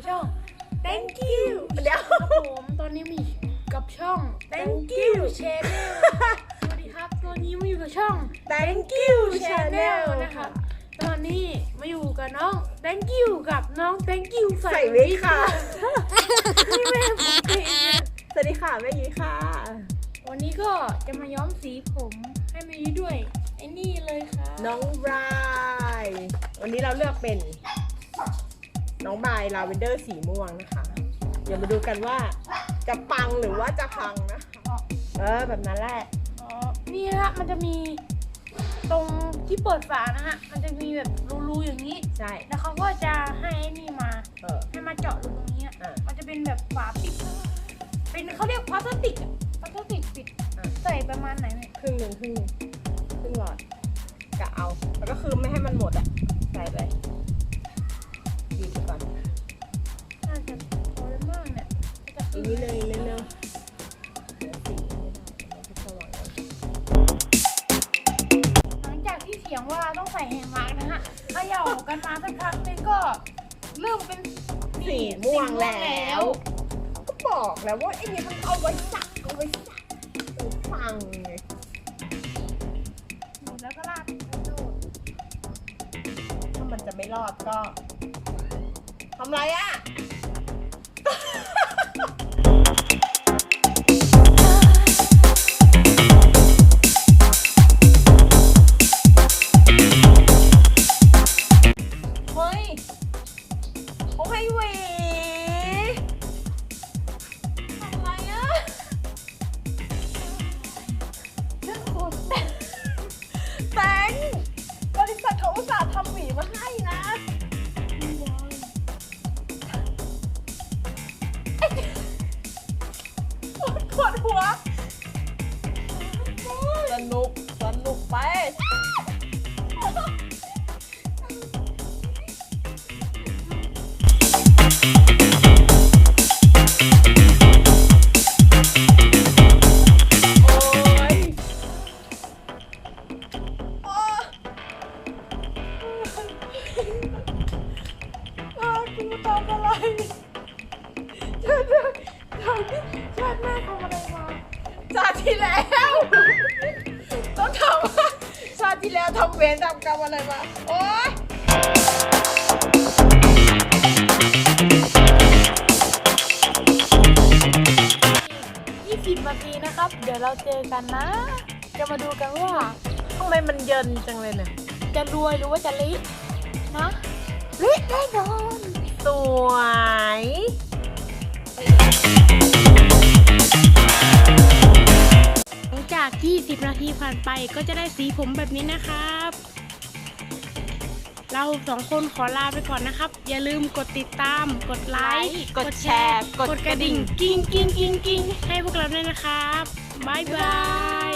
ับช่อง thank you เดี๋ยวครับผมตอนนี้มีกับช่อง thank you channel สวัสดีครับตอนนี้มาอยู่กับช่อง thank you channel นะครับ ตอนนี้มาอยู่กับน้อง thank you กับน้อง thank you ใส่ใส่ไว้ค่ะ นี่แม่ผมเองสวัสดีค่ะแม่ยีค่ะ วันนี้ก็จะมาย้อมสีผมให้แม่ยีด้วยไอ้นี่เลยค่ะน้องไรวันนี้เราเลือกเป็น น้องบรายลาเวนเดอร์สีม่วงนะคะ เดี๋ยวมาดูกันว่าจะปังหรือว่าจะพังนะคะเออแบบนั้นแหละ อ๋อ นี่นะฮะมันจะมีตรงที่เปิดฝานะฮะ มันจะมีแบบรูๆอย่างนี้ ใช่ แล้วเขาก็จะให้ไอ้นี่มา เออ ให้มาเจาะรูตรงนี้อะอะ มันจะเป็นแบบฝาปิด เป็นเขาเรียกพลาสติกอะพลาสติกปิด อะใส่ประมาณไหนเนี่ยครึ่งหนึ่งครึ่งหนึ่งครึ่งหลอดกะเอา แล้วก็คือไม่ให้มันหมดอะ ใส่ไป อีกนิดนึงนิดนึงเดี๋ยวสีไม่ได้มันจะหลังจากที่เถียงว่าต้องใส่แฮงมาร์กนะฮะเขย่ากันมาสักพักนึงก็เริ่มเป็นสีม่วงแล้ว ก็บอกแล้วว่าไอ้เนี่ยมันเอาไว้สักเอาไว้สักเอฟังไงหมดแล้วก็ลาดกระโดดถ้ามันจะไม่รอดก็ทำไรอะ งบริษัทเขาอุตส่าห์ทำหวีมาให้นะปวดหัวาวคุณทำอะไรชาติหน้าชาติชาติหน้าทำอะไรมาชาติที่แล้วต้องถามว่าชาติที่แล้วทำเวรทำกรรมอะไรมาโอ๊ยยี่สิบนาทีนะครับ เดี๋ยวเราเจอกันนะ จะมาดูกันว่าทำไมมันเย็นจังเลยเนี่ยจะรวยหรือว่าจะละนะละแน่นอน สวย หลังจาก 20 นาทีผ่านไปก็จะได้สีผมแบบนี้นะครับ เราสองคนขอลาไปก่อนนะครับ อย่าลืมกดติดตาม กดไลค์ กดแชร์ กดกระดิ่ง กิ้งกิ้งกิ้งกิ้งให้พวกเราด้วยนะครับ บ๊ายบาย